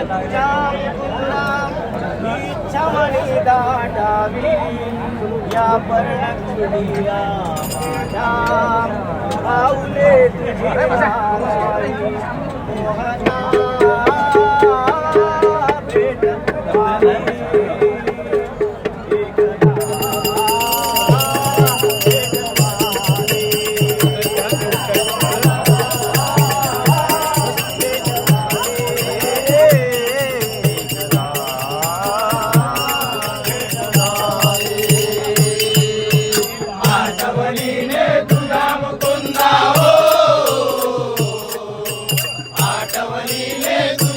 तुझ्या गुलाम इच्छा मणी दाटावी या पर्णकुडिया पाऊले तुझी मोहना. में